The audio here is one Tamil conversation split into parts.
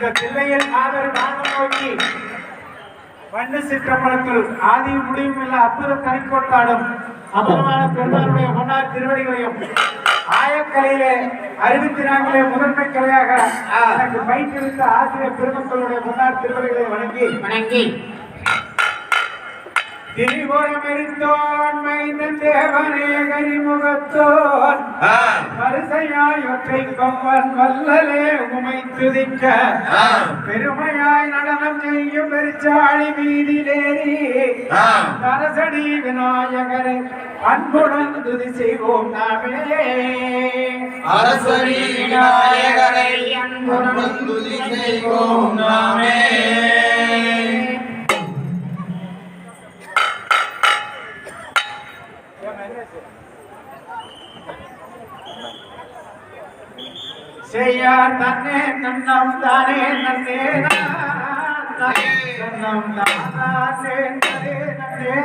இந்த தில்லையில் ஆதரவு வானம் நோக்கி வண்ண சிற்றம்பலத்தில் ஆதி முடிவும் இல்ல அற்புத தனிக்கோட்டாடும் அபரமான பெருமானுடைய பொன்னார் திருவடிகளையும் ஆயக்கலையிலே அறுபத்தி நான்கிலே முதன்மை கலையாக எனக்கு பயிற்றுவித்த ஆசிரியர் பெருமக்களுடைய பொன்னார் திருவடிகளை வணங்கி வணங்கி. திரிபுரமெரித்தோன் மைந்தன் தேவனே கரிமுகத்தோன். வரிசையாய் ஒற்றை கொம்பன் வல்லலே உமை துதிக்க. பெருமையாய் நடனம் செய்யும் பெருச்சாளி வீதியிலேறி ஆ. நரசடி விநாயகரை அன்புடன் துதி செய்வோம் நாமே அரசரி விநாயகரை அன்புடன் துதி செய்வோம் நாமே செய்யார் தன்னே நன்னம் தானே நன்னே நான். நன்னம் தானே நன்னே நன்னே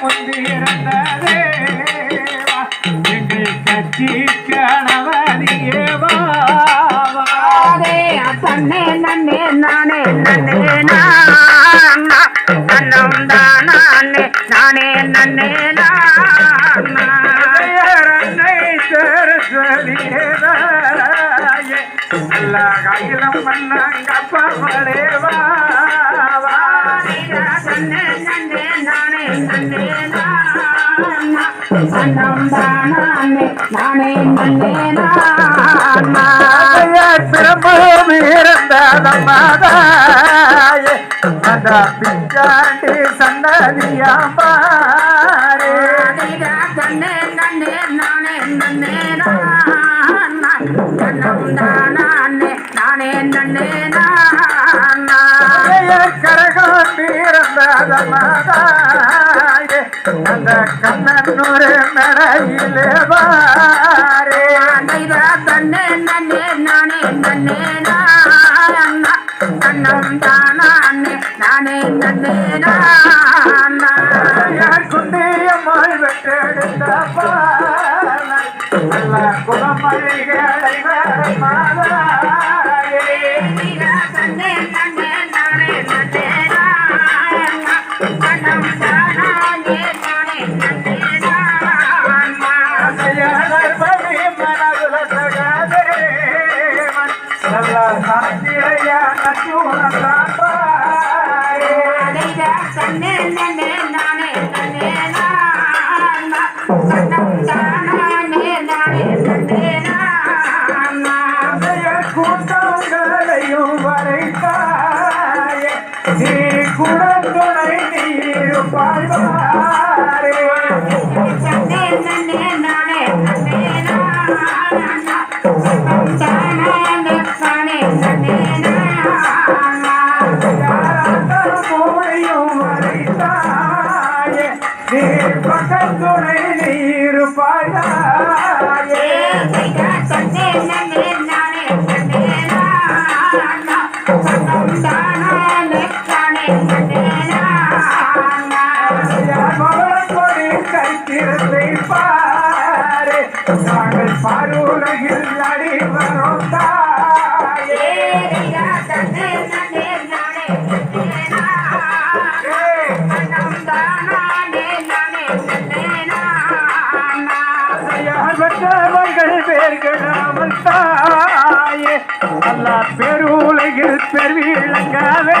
முந்திருந்ததே வா. எங்கள் கட்சி கணவனியே வா வா. நானே தன்னே நன்னே நானே நன்னே நானா தன்னம் தானே நானே நன்னே நானா பெயரன்னை சரஸ்வதியேதாயே. எல்லா கையிலும் மன்னங்கப்பவளே வா நானா தன்னம் தானே நானே நன்னே பாரே நானே நன்னே நானே நன்னே கரகம் அந்த கண்ணனூர் மடையிலே வாரே தன்னே நன்னே நானே நன்னே நானா தன்னம் தானே நானே நன்னே நானா குண்டியம்மாள் வெற்றெடுத்த பாலன் நல்ல குலமழிகளை மாதாயே தன்னே நன்னே குடத்துணை நீர் பாய்வா நானே நன்னே நானா பெற்றவர்கள் பேர்களாமல் தாயே அல்லா பெருலகில் பெருவிளங்காவே